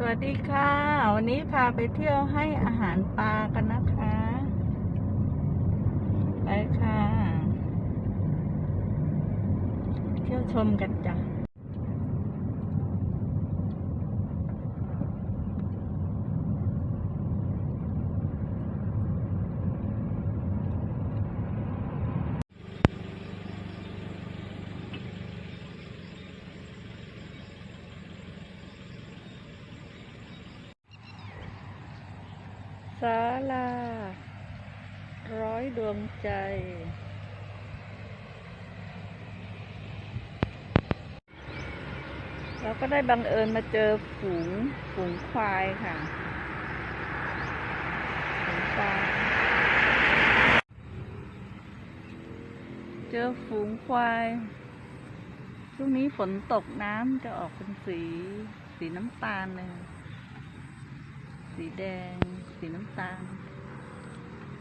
สวัสดีค่ะ วันนี้พาไปเที่ยวให้อาหารปลากันนะคะ ไปค่ะ เที่ยวชมกันจ้ะ ศาลา ร้อยดวงใจ เราก็ได้บังเอิญมาเจอฝูงฝูงควายค่ะฝูงควายเจอฝูงควายช่วงนี้ฝนตกน้ำจะออกเป็นสี สีน้ำตาลเลยสีแดง สีน้ำตาล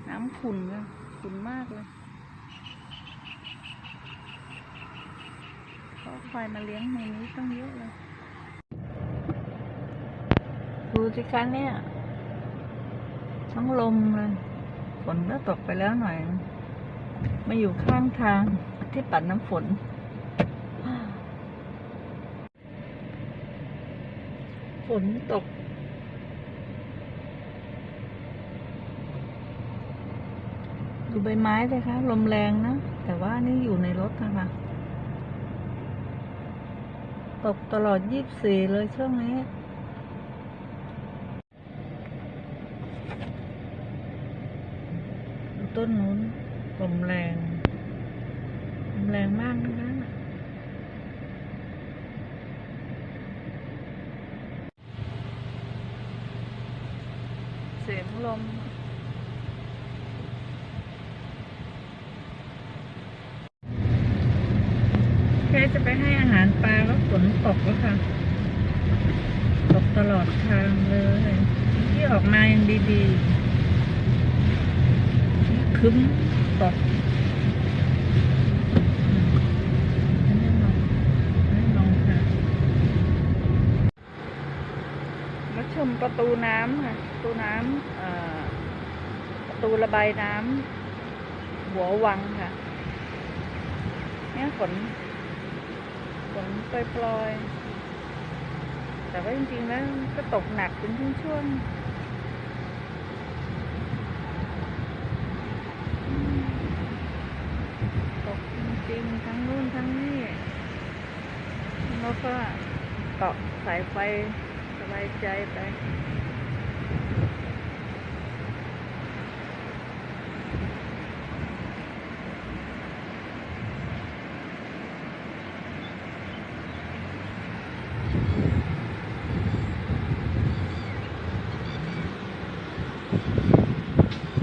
น้ำขุ่นค่ะขุ่นมากเลยเขาเอาควายมาเลี้ยงในนี้ต้องเยอะเลย ดูสิคะเนี่ยทั้งลมเลยฝนก็ตกไปแล้วหน่อย มาอยู่ข้างทางที่ปัดน้ำฝนฝนตก ดูใบไม้เลยคะลมแรงนะ แต่ว่านี่อยู่ในรถนะคะ ตกตลอดยี่บสี่เลยช่วงนี้ ต้นนู้นลมแรง ลมแรงมากนะคะเสียงลม แค่ จะไปให้อาหารปลาก็ฝนตกแล้วค่ะ ตกตลอดทางเลย ที่ออกมายังดีๆคึ้มตกลงไม่ลงมาชมประตูน้ำค่ะ ประตูน้ำประตูระบายน้ำหัววังค่ะ เนี่ยฝน นปล่อยๆ แต่ว่าจริงๆ แล้วก็ตกหนักเป็นช่วงๆ ตกจริงๆ ทั้งนู่นทั้งนี่ แล้วก็เกาะสายไฟสบายใจไป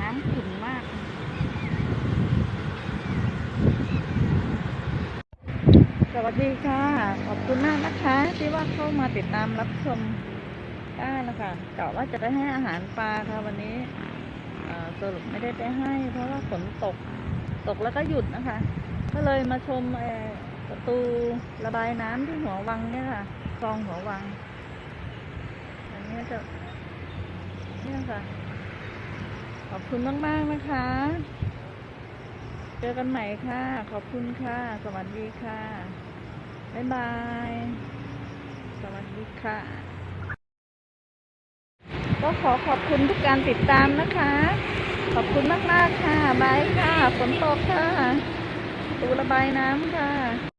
น้ำขุ่นมาก ส วัสดีค่ะ ขอบคุณมากนะคะ ที่ว่าเข้ามาติดตามรับชมได้แล้วค่ะกะว่าจะได้ให้อาหารปลาค่ะวันนี้เอ่อสรุปไม่ได้ไปให้ เพราะว่าฝนตก ตกแล้วก็หยุดนะคะ ก็เลยมาชมประตูระบายน้ำที่หัววังเนี่ยค่ะคลองหัววัง อันนี้จะเนี่ยค่ะ ขอบคุณมาก ๆ นะคะ เจอกันใหม่ค่ะ ขอบคุณค่ะ สวัสดีค่ะ บ๊ายบาย สวัสดีค่ะ ก็ขอขอบคุณทุกการติดตามนะคะ ขอบคุณมาก ๆ ค่ะ บายค่ะ ฝนตกค่ะ ตูระบายน้ำค่ะ